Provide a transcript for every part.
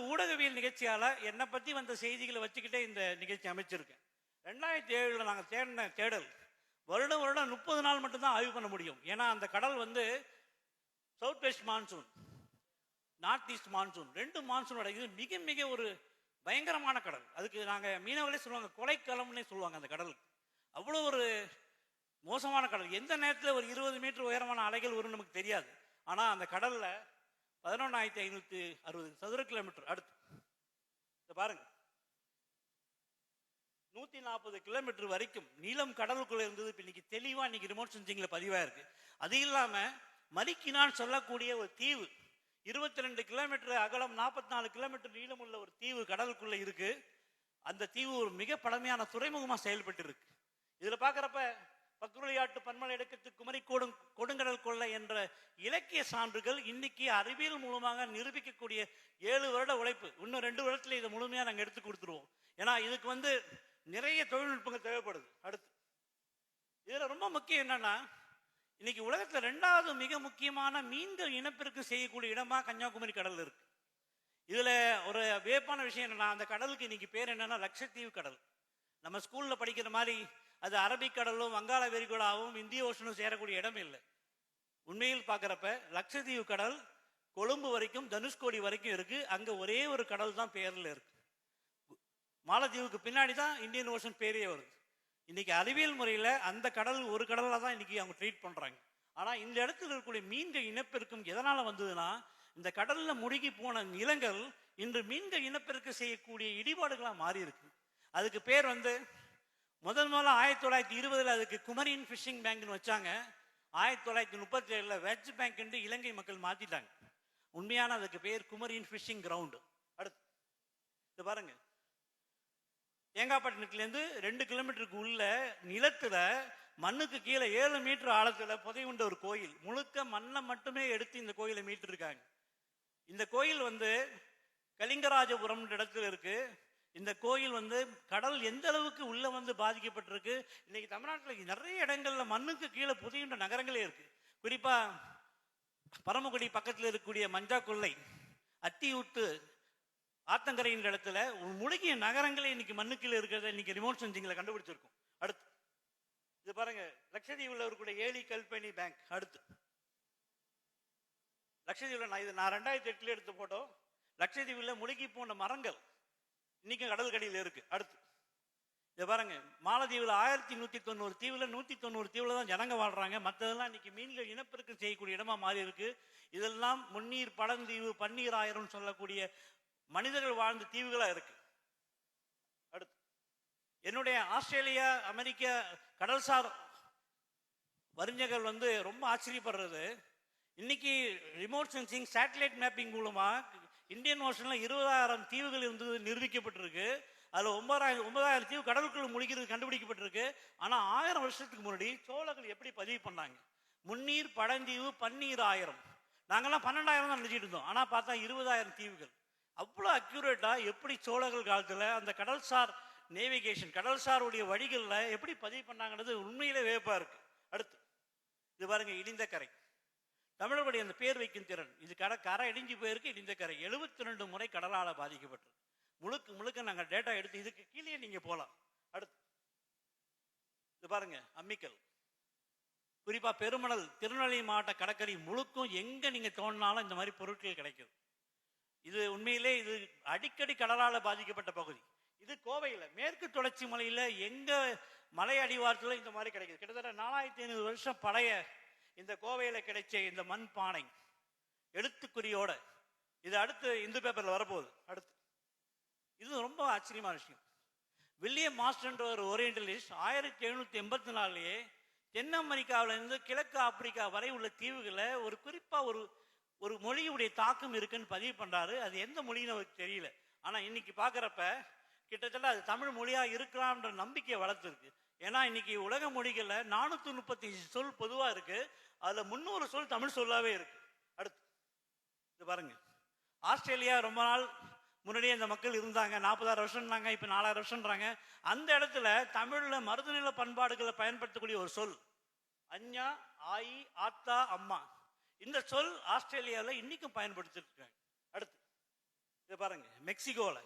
ஊடகவியல் நிகழ்ச்சியால என்னை பத்தி வந்த செய்திகளை வச்சுக்கிட்டே இந்த நிகழ்ச்சி அமைச்சிருக்கேன். ரெண்டாயிரத்தி ஏழுல நாங்கள் தேடின தேடல் வருடம் வருடம் முப்பது நாள் மட்டும்தான் ஆய்வு பண்ண முடியும். ஏன்னா அந்த கடல் வந்து south west monsoon north east monsoon ரெண்டு மான்சூனோட இது மிக மிக ஒரு பயங்கரமான கடல். அதுக்கு நாங்கள் மீனவர்களே சொல்லுவாங்க கொலைக்களம்னே சொல்லுவாங்க அந்த கடலுக்கு. அவ்வளோ ஒரு மோசமான கடல். எந்த நேரத்தில் ஒரு இருபது மீட்டர் உயரமான அலைகள் வரும்னு நமக்கு தெரியாது. ஆனால் அந்த கடலில் பதினொன்றாயிரத்தி ஐநூற்றி அறுபது சதுர கிலோமீட்டர் அடுத்து. இதை பாருங்க. நூற்றி நாற்பது கிலோமீட்டர் வரைக்கும் நீளம் கடலுக்குள்ள இருந்தது. இப்போ இன்னைக்கு தெளிவாக இன்னைக்கு ரிமோட் சென்சிங்கில் பதிவாக இருக்கு. அது இல்லாமல் மரிக்கினான் சொல்லக்கூடிய ஒரு தீவு. இருபத்தி ரெண்டு கிலோமீட்டர் அகலம் நாற்பத்தி நாலு கிலோமீட்டர் நீளம் உள்ள ஒரு தீவு கடலுக்குள்ள இருக்கு. அந்த தீவு ஒரு மிக பழமையான துறைமுகமாக செயல்பட்டு இருக்கு. இதில் பார்க்குறப்ப பக்ருளியாட்டு பன்மலை இடக்கத்து குமரி கொடும் கொடுங்கடல் கொள்ளை என்ற இலக்கிய சான்றுகள் இன்னைக்கு அறிவியல் மூலமாக நிரூபிக்கக்கூடிய ஏழு வருட உழைப்பு. இன்னும் ரெண்டு வருடத்துல இதை முழுமையாக நாங்கள் எடுத்து கொடுத்துருவோம். ஏன்னா இதுக்கு வந்து நிறைய தொழில்நுட்பங்கள் தேவைப்படுது. அடுத்து இதுல ரொம்ப முக்கியம் என்னன்னா இன்னைக்கு உலகத்துல ரெண்டாவது மிக முக்கியமான மீன்கள் இனப்பெருக்கு செய்யக்கூடிய இடமா கன்னியாகுமரி கடல் இருக்கு. இதுல ஒரு வியப்பான விஷயம் என்னன்னா அந்த கடலுக்கு இன்னைக்கு பேர் என்னன்னா லட்சத்தீவு கடல். நம்ம ஸ்கூல்ல படிக்கிற மாதிரி அது அரபிக்கடலும் வங்காள விரிகுடாவும் இந்திய ஓஷனும் சேரக்கூடிய இடம் இல்லை. உண்மையில் பார்க்குறப்ப லட்சத்தீவு கடல் கொழும்பு வரைக்கும் தனுஷ்கோடி வரைக்கும் இருக்கு. அங்கே ஒரே ஒரு கடல் தான் பேரில் இருக்கு. மாலத்தீவுக்கு பின்னாடி தான் இந்தியன் ஓஷன் பேரே வருது. இன்னைக்கு அறிவியல் முறையில் அந்த கடல் ஒரு கடலில் தான் இன்னைக்கு அவங்க ட்ரீட் பண்ணுறாங்க ஆனால் இந்த இடத்துல இருக்கக்கூடிய மீன்கள் இனப்பெருக்கம் எதனால் வந்ததுன்னா இந்த கடலில் முழுகி போன நிலங்கள் இன்று மீன்கள் இனப்பெருக்கம் செய்யக்கூடிய இடிபாடுகளாக மாறி இருக்கு அதுக்கு பேர் வந்து முதல் முதல்ல ஆயிரத்தி தொள்ளாயிரத்தி இருபதுல அதுக்கு குமரின் ஃபிஷிங் பேங்க்னு வச்சாங்க. ஆயிரத்தி தொள்ளாயிரத்தி முப்பத்தி ஏழில் வெஜ் பேங்க்னு இலங்கை மக்கள் மாற்றிட்டாங்க உண்மையான அதுக்கு பேர் குமரின் ஃபிஷிங் கிரவுண்டு அடுத்து இது பாருங்க. தேங்காப்பட்டினத்துலேருந்து ரெண்டு கிலோமீட்டருக்கு உள்ள நிலத்தில் மண்ணுக்கு கீழே ஏழு மீட்டர் ஆழத்தில் புதையுண்ட ஒரு கோயில். முழுக்க மண்ணை மட்டுமே எடுத்து இந்த கோயிலை மீட்டிருக்காங்க. இந்த கோயில் வந்து கலிங்கராஜபுரம்ன்ற இடத்துல இருக்கு. இந்த கோயில் வந்து கடல் எந்த அளவுக்கு உள்ள வந்து பாதிக்கப்பட்டிருக்கு? இன்னைக்கு தமிழ்நாட்டில் நிறைய இடங்கள்ல மண்ணுக்கு கீழே புதையுண்ட நகரங்களே இருக்கு. குறிப்பா பரமக்குடி பக்கத்தில் இருக்கக்கூடிய மஞ்சா கொள்ளை அத்தியூட்டு ஆத்தங்கரையின் இடத்துல முழுகிய நகரங்களே இன்னைக்கு மண்ணுக்கீழே இருக்கிறத இன்னைக்கு ரிமோட் சென்சிங்ல கண்டுபிடிச்சிருக்கோம். அடுத்து இது பாருங்க லட்சதீவில் இருக்கக்கூடிய ஏலி கல்பனி பேங்க் அடுத்து. லட்சதீவில் நான் இது நான் ரெண்டாயிரத்தி எட்டுல எடுத்த போட்டோ லட்சதீவில் முழுகி போன மரங்கள் இன்னைக்கும் கடல் கடியில இருக்கு. அடுத்து. இதை பாருங்க. மாலத்தீவுல ஆயிரத்தி நூத்தி தொண்ணூறு தீவுல நூத்தி தொண்ணூறு தீவுல தான் ஜனங்க வாழ்றாங்க. மற்றதெல்லாம் இன்னைக்கு மீன்கள் இனப்பெருக்கம் செய்யக்கூடிய இடமா மாறி இருக்கு. இதெல்லாம் முன்னீர் பழந்தீவு பன்னீர் ஆயிரம் சொல்லக்கூடிய மனிதர்கள் வாழ்ந்த தீவுகளா இருக்கு. அடுத்து. என்னுடைய ஆஸ்திரேலியா அமெரிக்க கடல்சார் வரிஞர்கள் வந்து ரொம்ப ஆச்சரியப்படுறது. இன்னைக்கு ரிமோட் சென்சிங் சேட்டலைட் மேப்பிங் மூலமா இந்தியன் ஓஷனில் இருபதாயிரம் தீவுகள் இருந்தது நிரூபிக்கப்பட்டிருக்கு. அதில் ஒன்பதாயிரம் ஒன்பதாயிரம் தீவு கடலுக்குள்ள முழுகிறது கண்டுபிடிக்கப்பட்டிருக்கு. ஆனால் ஆயிரம் வருஷத்துக்கு முன்னாடி சோழர்கள் எப்படி பதிவு பண்ணாங்க? முன்னீர் பழந்தீவு பன்னீர் ஆயிரம். நாங்கெல்லாம் பன்னெண்டாயிரம் தான் நினைச்சிட்டு இருந்தோம். ஆனால் பார்த்தா இருபதாயிரம் தீவுகள். அவ்வளோ அக்யூரேட்டாக எப்படி சோழர்கள் காலத்தில் அந்த கடல்சார் நேவிகேஷன் கடல்சாருடைய வழிகளில் எப்படி பதிவு பண்ணாங்கன்றது உண்மையிலே வேப்பாக இருக்கு. அடுத்து இது பாருங்கள் இடிந்த கரை. தமிழர்களுடைய அந்த பேர் வைக்கும் திறன். இது கடை கரை இடிஞ்சு போயிருக்கு இடிந்த கரை. எழுபத்தி ரெண்டு முறை கடலால பாதிக்கப்பட்டிருக்கு முழுக்க முழுக்க நாங்க டேட்டா எடுத்து இதுக்கு கீழே நீங்க போகலாம் அடுத்து. இது பாருங்க அம்மிக்கல். குறிப்பா பெருமணல் திருநெல்வேலி மாவட்ட கடற்கரை முழுக்கும் எங்க நீங்க தோணினாலும் இந்த மாதிரி பொருட்கள் கிடைக்குது இது உண்மையிலே இது அடிக்கடி கடலால பாதிக்கப்பட்ட பகுதி. இது கோவையில மேற்கு தொடர்ச்சி மலையில எங்க மலை அடிவாரத்துல இந்த மாதிரி கிடைக்குது. கிட்டத்தட்ட நாலாயிரத்தி ஐநூறு வருஷம் பழைய இந்த கோவையில கிடைச்ச இந்த மண் பானை எழுத்துக்குறியோட இது அடுத்து இந்து பேப்பர்ல வரப்போகுது. அடுத்து. இது ரொம்ப ஆச்சரியமான விஷயம். வில்லியம் மாஸ்டர்ன்ற ஒரு ஓரியன்டலிஸ்ட் ஆயிரத்தி எழுநூத்தி எண்பத்தி நாலுலயே தென் அமெரிக்காவிலிருந்து கிழக்கு ஆப்பிரிக்கா வரை உள்ள தீவுகளை ஒரு குறிப்பா ஒரு ஒரு மொழியுடைய தாக்கம் இருக்குன்னு பதிவு பண்றாரு. அது எந்த மொழின்னு அவருக்கு தெரியல. ஆனா இன்னைக்கு பாக்குறப்ப கிட்டத்தட்ட அது தமிழ் மொழியா இருக்கலாம்ன்ற நம்பிக்கையை வளர்த்துருக்கு. ஏன்னா இன்னைக்கு உலக மொழிகளில் நானூற்றி முப்பத்தி சொல் பொதுவாக இருக்கு. அதில் முந்நூறு சொல் தமிழ் சொல்லாவே இருக்கு. அடுத்து இது பாருங்க. ஆஸ்திரேலியா ரொம்ப நாள் முன்னாடியே இந்த மக்கள் இருந்தாங்க. நாற்பதாயிரம் வருஷம்னாங்க இப்போ நாலாயிரம் வருஷம்ன்றாங்க. அந்த இடத்துல தமிழில் மருதுநில பண்பாடுகளை பயன்படுத்தக்கூடிய ஒரு சொல். அஞ்ஞா ஆயி ஆத்தா அம்மா. இந்த சொல் ஆஸ்திரேலியாவில் இன்னைக்கும் பயன்படுத்திருக்காங்க. அடுத்து இது பாருங்க மெக்சிகோவில்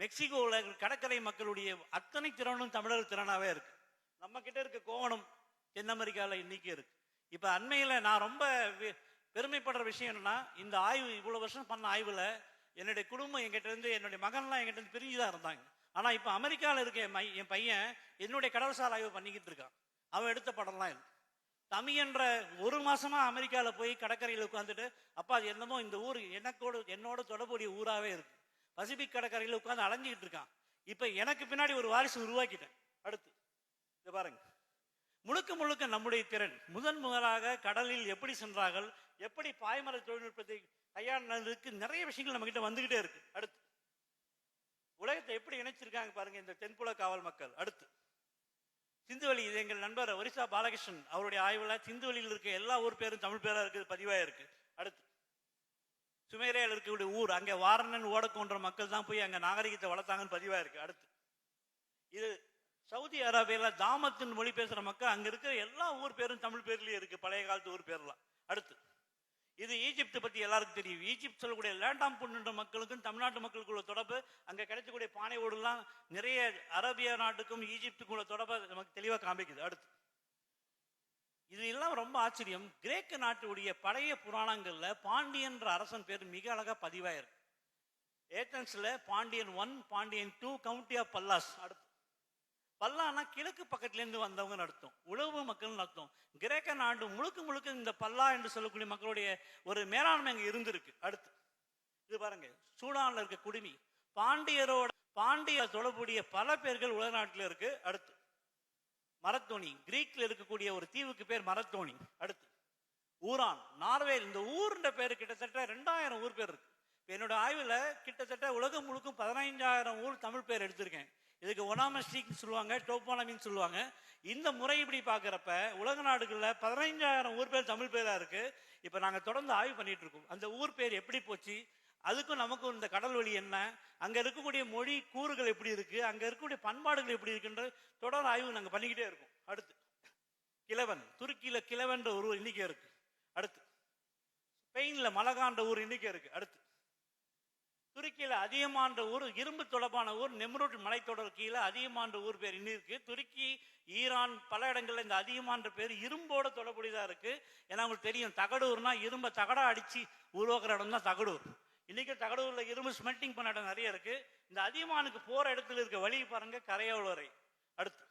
மெக்சிகோவில் கடற்கரை மக்களுடைய அத்தனை திறனும் தமிழர் திறனாகவே இருக்கு. நம்ம கிட்ட இருக்க கோவணம் தென் அமெரிக்காவில் இன்னைக்கு இருக்கு. இப்போ அண்மையில் நான் ரொம்ப பெருமைப்படுற விஷயம் என்னன்னா இந்த ஆய்வு இவ்வளோ வருஷம் பண்ண ஆய்வில் என்னுடைய குடும்பம் என்கிட்ட இருந்து என்னுடைய மகன்லாம் என்கிட்ட இருந்து பிரிஞ்சுதான் இருந்தாங்க. ஆனால் இப்போ அமெரிக்காவில் இருக்க என் என் பையன் என்னுடைய கடல்சார் ஆய்வு பண்ணிக்கிட்டு இருக்கான். அவன் எடுத்த படம்லாம் இல்லை தமிழ்ன்ற என்ற ஒரு மாசமா அமெரிக்காவில் போய் கடற்கரையில் உட்காந்துட்டு அப்பா அது என்னமோ இந்த ஊர் எனக்கோடு என்னோட தொடர்புடைய ஊராகவே இருக்கு. பசிபிக் கடற்கரையில் உட்காந்து அலைஞ்சிக்கிட்டு இருக்கான். இப்ப எனக்கு பின்னாடி ஒரு வாரிசு உருவாக்கிட்டேன். அடுத்து இதை பாருங்க. முழுக்க முழுக்க நம்முடைய திறன் முதன் முதலாக கடலில் எப்படி சென்றார்கள் எப்படி பாய்மர தொழில்நுட்பத்தை கையாண்டதுக்கு நிறைய விஷயங்கள் நம்ம கிட்ட வந்துகிட்டே இருக்கு. அடுத்து உலகத்தை எப்படி இணைச்சிருக்காங்க பாருங்க இந்த தென்புல காவல் மக்கள். அடுத்து சிந்துவெளி இது எங்கள் நண்பர் ஒரிசா பாலகிருஷ்ணன் அவருடைய ஆய்வுல சிந்துவெளியில் இருக்க எல்லா ஊர் பேரும் தமிழ் பேரா இருக்குது பதிவாக இருக்கு அடுத்து சுமேரியாவில் இருக்கக்கூடிய ஊர் அங்கே வாரணன் ஓடக்கோன்ற மக்கள் தான் போய் அங்கே நாகரிகத்தை வளர்த்தாங்கன்னு பதிவாக இருக்கு அடுத்து. இது சவுதி அரேபியால தாமத்தின் மொழி பேசுகிற மக்கள் அங்க இருக்கிற எல்லா ஊர் பேரும் தமிழ் பேர்லேயே இருக்கு பழைய காலத்து ஊர் பேர்லாம். அடுத்து இது ஈஜிப்ட் பத்தி எல்லாருக்கும் தெரியும். ஈஜிப்ட் சொல்லக்கூடிய லேண்டாம் புண்ணுன்ற மக்களுக்கும் தமிழ்நாட்டு மக்களுக்குள்ள தொடர்பு அங்க கிடைக்கக்கூடிய பானை ஓடுலாம் நிறைய அரேபிய நாட்டுக்கும் ஈஜிப்டுக்கும் உள்ள தொடர்பை நமக்கு தெளிவாக காமிக்குது. அடுத்து இது எல்லாம் ரொம்ப ஆச்சரியம். கிரேக்க நாட்டுடைய பழைய புராணங்கள்ல பாண்டியன்ற அரசன் பேர் மிக அழகா பதிவாயிருக்கு. ஏத்தன்ஸ்ல Pandian one Pandian two county of Pallas அடுத்து. பல்லானா கிழக்கு பக்கத்துல இருந்து வந்தவங்க அர்த்தம். உழவு மக்கள் அர்த்தம். கிரேக்க நாடு முழுக்க முழுக்க இந்த பல்லா என்று சொல்லக்கூடிய மக்களுடைய ஒரு மேலாண்மை அங்க இருந்திருக்கு. அடுத்து. இது பாருங்க. சூடான்ல இருக்க குடுமி. பாண்டியரோட பாண்டிய தொடர்புடைய பல பேர்கள் உலக நாட்டில் இருக்கு. அடுத்து. மரத்தோணி. கிரீக்ல இருக்கக்கூடிய ஒரு தீவுக்கு பேர் மரத்தோணி. அடுத்து ஊரான். நார்வே இந்த ஊர்ன்ற பேர் கிட்டத்தட்ட ரெண்டாயிரம் ஊர் பேர் இருக்கு. என்னோட ஆய்வில் கிட்டத்தட்ட உலகம் முழுக்கும் பதினைஞ்சாயிரம் ஊர் தமிழ் பேர் எடுத்திருக்கேன். இதுக்கு ஒனாமஸ்டிக்னு சொல்லுவாங்க டோபானமின்னு சொல்லுவாங்க. இந்த முறை இப்படி பார்க்குறப்ப உலக நாடுகளில் பதினைஞ்சாயிரம் ஊர் பேர் தமிழ் பேராக இருக்கு. இப்போ நாங்கள் தொடர்ந்து ஆய்வு பண்ணிட்டு இருக்கோம். அந்த ஊர் பேர் எப்படி போச்சு? அதுக்கும் நமக்கும் இந்த கடல் வழி என்ன? அங்க இருக்கக்கூடிய மொழி கூறுகள் எப்படி இருக்கு? அங்க இருக்கக்கூடிய பண்பாடுகள் எப்படி இருக்குன்ற தொடர் ஆய்வு நாங்க பண்ணிக்கிட்டே இருக்கோம். அடுத்து. கிழவன். துருக்கியில கிழவன்ற ஒரு ஊர் இன்னைக்கு இருக்கு. அடுத்து. ஸ்பெயின்ல மலகான்ற ஊர் எண்ணிக்கை இருக்கு. அடுத்து. துருக்கியில அதிகமான்ற ஊர் இரும்பு தொடர்பான ஊர் நெம்ரூட் மலைத்தொடர் கீழே அதிகமான்ற ஊர் பேர் இன்னும் இருக்கு. துருக்கி ஈரான் பல இடங்கள்ல இந்த அதிகமான்ற பேர் இரும்போட தொடர்புடையதா இருக்கு. ஏன்னா உங்களுக்கு தெரியும் தகடூர்னா இரும்ப தகடா அடிச்சு உருவாக்குற இடம் தான் தகடூர். இன்னைக்கு தகடூர்ல இரும்பு ஸ்மெல்டிங் பண்ண இடம் நிறைய இருக்கு. இந்த அதியமானுக்கு போற இடத்துல இருக்க வழி பாருங்க கரையோல் அடுத்து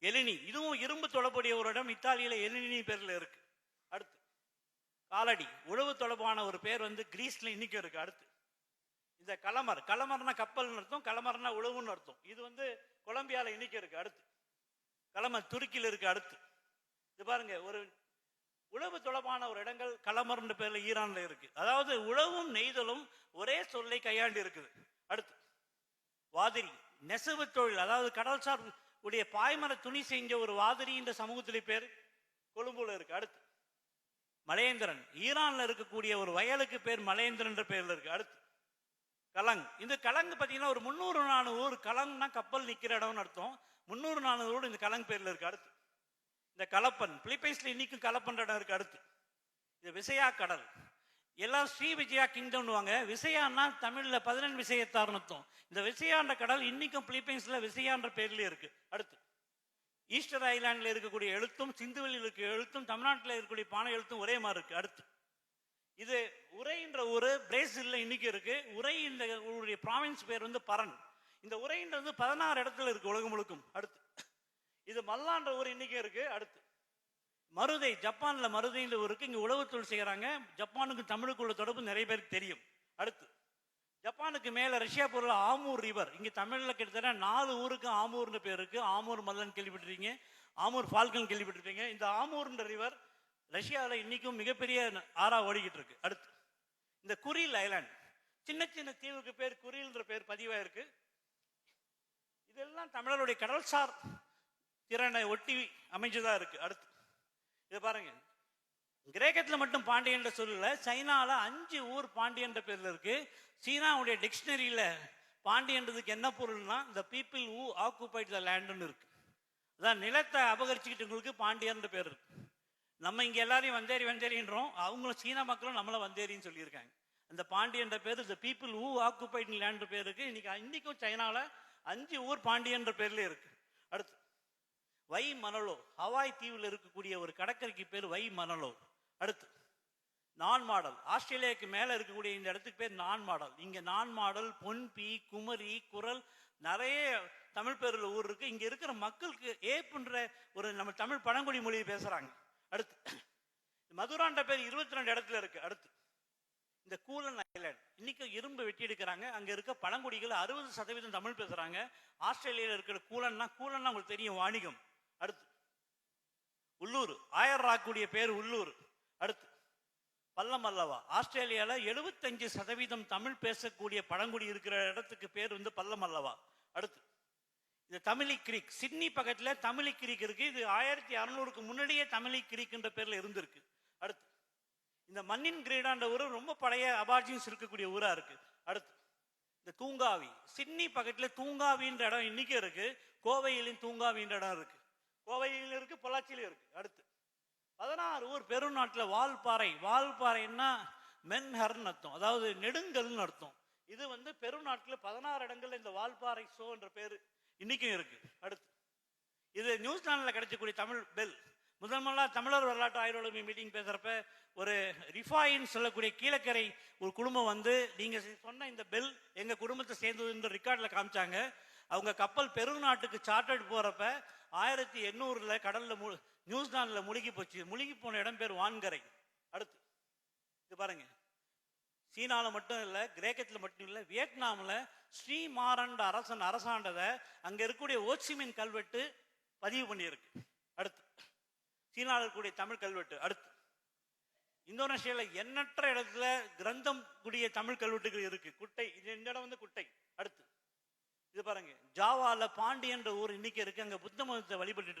எலினி. இதுவும் இரும்பு தொடர்புடைய ஒரு இடம். இத்தாலியில எலினி பேர்ல இருக்கு. அடுத்து காலடி. உழவு தொடர்பான ஒரு பேர் வந்து கிரீஸ்ல இன்னைக்கு இருக்கு. அடுத்து இந்த கலமர். கலமர்னா கப்பல்னு அர்த்தம் கலமர்னா உழவுன்னு அர்த்தம். இது வந்து கொலம்பியால இன்னைக்கு இருக்கு. அடுத்து கலமர் துருக்கியில் இருக்கு. அடுத்து இது பாருங்க ஒரு உழவு தொடர்பான ஒரு இடங்கள் கலமர்ன்ற பேர்ல ஈரான்ல இருக்கு. அதாவது உழவும் நெய்தலும் ஒரே சொல்லை கையாண்டு இருக்குது. அடுத்து வாதிரி நெசவு தொழில் அதாவது கடல்சார் உடைய பாய்மர துணி செஞ்ச ஒரு வாதிரி என்ற சமூகத்திலே பேர் கொழும்புல இருக்கு. அடுத்து மலேந்திரன் ஈரான்ல இருக்கக்கூடிய ஒரு வயலுக்கு பேர் மலேந்திரன்ற பேர்ல இருக்கு. அடுத்து கலங். இந்த கலங்கு பாத்தீங்கன்னா ஒரு முந்நூறு நானூறு ஊர் கலங்னா கப்பல் நிக்கிற இடம்னு அர்த்தம். முந்நூறு நானூறு ஊர் இந்த கலங் பேர்ல இருக்கு. அடுத்து இந்த கலப்பன் பிலிப்பைன்ஸ்ல இன்னைக்கும் கலப்பன் இடம் இருக்கு அடுத்து. இது விசையா கடல். எல்லாம் ஸ்ரீ விஜயா கிங்டம்னுவாங்க. விசையான்னா தமிழ்ல பதினெண் விசயத்தார்னு இந்த விசையான்ற கடல் இன்னைக்கும் பிலிப்பைன்ஸ்ல விசையான்ற பேர்ல இருக்கு. அடுத்து. ஈஸ்டர் ஐலாண்டில் இருக்கக்கூடிய எழுத்தும் சிந்துவெளியில் இருக்க எழுத்தும் தமிழ்நாட்டில் இருக்கக்கூடிய பானை எழுத்தும் ஒரே மாதிரி இருக்கு. அடுத்து. இது உரைன்ற ஊர் பிரேசில்ல இன்னைக்கு இருக்கு. உரை இந்த ஊருடைய ப்ராவின்ஸ் பேர் வந்து பரன் இந்த உரைன்றது பதினாறு இடத்துல இருக்கு உலகம் முழுக்கும். அடுத்து. மல்லான்ற ஊர் இன்னைக்கு இருக்கு அடுத்து. மருதை ஜப்பான்ல மருதைன்ற ஊருக்கு இங்க உழவுத்தொழில் செய்யறாங்க. ஜப்பானுக்கு தமிழுக்கு உள்ள தொடர்பு நிறைய பேருக்கு தெரியும். அடுத்து. ஜப்பானுக்கு மேல ரஷ்யா பொருள் ஆமூர் ரிவர் இங்க தமிழ்ல கிட்டத்தட்ட நாலு ஊருக்கு ஆமூர்னு பேர் இருக்கு. ஆமூர் மல்லன் கேள்விப்பட்டிருக்கீங்க. ஆமூர் ஃபால்கன் கேள்விப்பட்டிருப்பீங்க. இந்த ஆமூர்ன்ற ரிவர் ரஷ்யாவில் இன்னைக்கும் மிகப்பெரிய ஆறா ஓடிக்கிட்டு இருக்கு. அடுத்து. இந்த குரில் ஐலாண்ட். சின்ன சின்ன தீவுக்கு பேர் குரில்ன்ற பேர் பதிவாயிருக்கு. இதெல்லாம் தமிழருடைய கடல்சார் திறனை ஒட்டி அமைஞ்சதா இருக்கு. அடுத்து இதை பாருங்க. கிரேக்கத்தில் மட்டும் பாண்டியன்ற சொல்லல சைனால அஞ்சு ஊர் பாண்டியன்ற பேர்ல இருக்கு. சீனாவுடைய டிக்ஷனரியில பாண்டியன்றதுக்கு என்ன பொருள்னா இந்த பீப்புள் ஊ ஆக்குபைட் த லேண்டுன்னு இருக்கு. அதான் நிலத்தை அபகரிச்சுக்கிட்டவங்களுக்கு பாண்டியன்ற பேர் இருக்கு. நம்ம இங்க எல்லாரையும் வந்தேரி வந்தேரின்றோம். அவங்களும் சீனா மக்களும் நம்மள வந்தேரின்னு சொல்லியிருக்காங்க. அந்த பாண்டியன்ற பேர் இந்த பீப்புள் ஊ ஆக்குபைட் லேண்ட் பேர் இருக்கு. இன்னைக்கு இன்னைக்கும் சைனால அஞ்சு ஊர் பாண்டியன்ற பேர்ல இருக்கு. வை மணலோ ஹவாய் தீவில் இருக்கக்கூடிய ஒரு கடற்கரைக்கு பேர் வை மணலோ அடுத்து நான் மாடல் ஆஸ்திரேலியாவுக்கு மேல இருக்கக்கூடிய இந்த இடத்துக்கு பேர் நான் மாடல் இங்க நான் மாடல் பொன்பி குமரி குரல் நிறைய தமிழ் பேரில் ஊர் இருக்கு. இங்க இருக்கிற மக்களுக்கு ஏப்புன்ற ஒரு நம்ம தமிழ் பழங்குடி மொழியை பேசுறாங்க. அடுத்து மதுரான்ற பேர் இருபத்தி ரெண்டு இடத்துல இருக்கு. அடுத்து இந்த கூலன் ஐலாண்ட். இன்னைக்கு இரும்பு வெட்டி எடுக்கிறாங்க. அங்க இருக்க பழங்குடிகள் அறுபது சதவீதம் தமிழ் பேசுறாங்க. ஆஸ்திரேலியால இருக்கிற கூலன்னா கூலன்னா உங்களுக்கு தெரியும் வாணிகம். உள்ளூர். ஆயர் ராக்குடைய பேர் உள்ளூர். அடுத்து பல்லம் அல்லவா? ஆஸ்திரேலியாவில் எழுபத்தஞ்சு சதவீதம் தமிழ் பேசக்கூடிய பழங்குடி இருக்கிற இடத்துக்கு பேர் வந்து பல்லம் அல்லவா? அடுத்து இந்த தமிழி கிரீக். சிட்னி பக்கத்தில் தமிழி கிரீக் இருக்கு. இது ஆயிரத்தி அறநூறுக்கு முன்னாடியே தமிழி கிரீக்ன்ற பேரில் இருந்திருக்கு. அடுத்து இந்த மண்ணின் கிரீடான்ற ஊர் ரொம்ப பழைய அபார்ஜின்ஸ் இருக்கக்கூடிய ஊரா இருக்கு. அடுத்து இந்த தூங்காவி. சிட்னி பக்கத்தில் தூங்காவின்ற இடம் இன்னைக்கு இருக்கு. கோவையிலும் தூங்காவின்ற இடம் இருக்கு. கோவையிலும் இருக்கு பொள்ளாச்சியில் இருக்கு அடுத்து. பதினாறு ஊர் பெருநாட்டில் வால்பாறை. வால்பாறைன்னா மென்ஹர்னு அர்த்தம். அதாவது நெடுங்கல்னு அர்த்தம். இது வந்து பெருநாட்டில் பதினாறு இடங்கள்ல இந்த வால்பாறை ஷோ என்ற பேர் இன்னைக்கும் இருக்கு. அடுத்து. இது நியூசிலாண்டில் கிடைச்சக்கூடிய தமிழ் பெல். முதல் முதலா தமிழர் வரலாற்று ஆய்வாளர் மீட்டிங் பேசுறப்ப ஒரு ரிஃபாயின் சொல்லக்கூடிய கீழக்கரை ஒரு குடும்பம் வந்து நீங்கள் சொன்ன இந்த பெல் எங்கள் குடும்பத்தை சேர்ந்ததுன்ற ரெக்கார்டில் காமிச்சாங்க. அவங்க கப்பல் பெருநாட்டுக்கு சார்ட்டர்ட் போகிறப்ப ஆயிரத்தி எண்ணூறுல கடல்ல மு- நியூசிலாந்துல முழுகி போச்சு. முழுகி போன இடம் பேர் வான்கரை. அடுத்து இது பாருங்க. சீனால மட்டும் இல்ல கிரேக்கத்துல மட்டும் இல்ல வியட்நாம்ல ஸ்ரீமாரண்ட அரசன் அரசாண்டதை அங்க இருக்கக்கூடிய ஓச்சிமின் கல்வெட்டு பதிவு பண்ணியிருக்கு. அடுத்து சீனால இருக்கக்கூடிய தமிழ் கல்வெட்டு. அடுத்து இந்தோனேஷியால எண்ணற்ற இடத்துல கிரந்தம் கூடிய தமிழ் கல்வெட்டுகள் இருக்கு. குட்டை இது இந்த இடம் வந்து குட்டை. அடுத்து இது பாருங்க ஜாவால பாண்டி என்ற ஊர் இன்னைக்கு இருக்கு அங்க புத்த மதத்தை வழிபட்டு